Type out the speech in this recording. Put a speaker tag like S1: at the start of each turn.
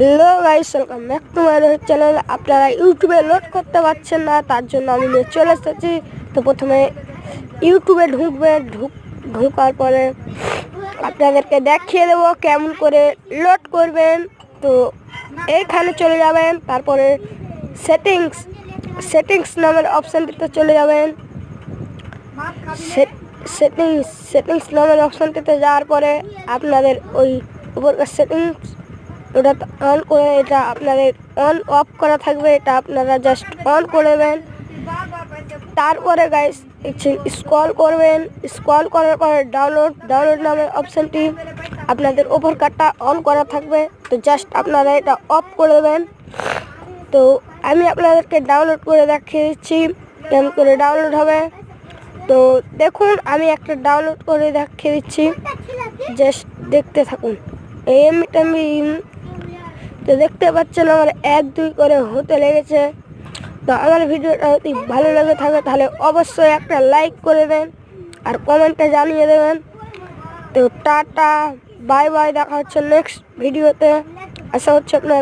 S1: Hello guys welcome back to my channel আপনারা ইউটিউবে load করতে পারছেন না, তার জন্য আমি নিয়ে চলে এসেছি। তো প্রথমে ইউটিউবে ঢুকবে, ঢুক ঢুকার পরে আপনাদেরকে দেখিয়ে দেবো কেমন করে লোড করবেন। তো এইখানে চলে যাবেন, তারপরে সেটিংস সেটিংস নামের অপশানটিতে চলে যাবেন। সেটিংস সেটিংস নামের অপশানটিতে যাওয়ার পরে আপনাদের ওই উপরকার সেটিংস ওটা অন করে এটা আপনাদের অন অফ করা থাকবে, এটা আপনারা জাস্ট অন করে দেবেন তারপরে গাইস স্ক্রল করবেন। স্ক্রল করার পরে ডাউনলোড ডাউনলোড নামের অপশানটি আপনাদের ওপর কার্ডটা অন করা থাকবে। তো জাস্ট আপনারা এটা অফ করে দেবেন। তো আমি আপনাদেরকে ডাউনলোড করে দেখিয়ে দিচ্ছি কেমন করে ডাউনলোড হবে। তো দেখুন, আমি একটা ডাউনলোড করে দেখিয়ে দিচ্ছি জাস্ট দেখতে থাকুন। এমটা আমি তো দেখতে পাচ্ছেন আমার এক দুই করে হতে লেগেছে। তো আমার ভিডিওটা যদি ভালো লেগে থাকে, তাহলে অবশ্যই একটা লাইক করে দেন আর কমেন্টে জানিয়ে দেবেন। তো টাটা বাই বাই দেখা হচ্ছে নেক্সট ভিডিওতে আশা হচ্ছে আপনার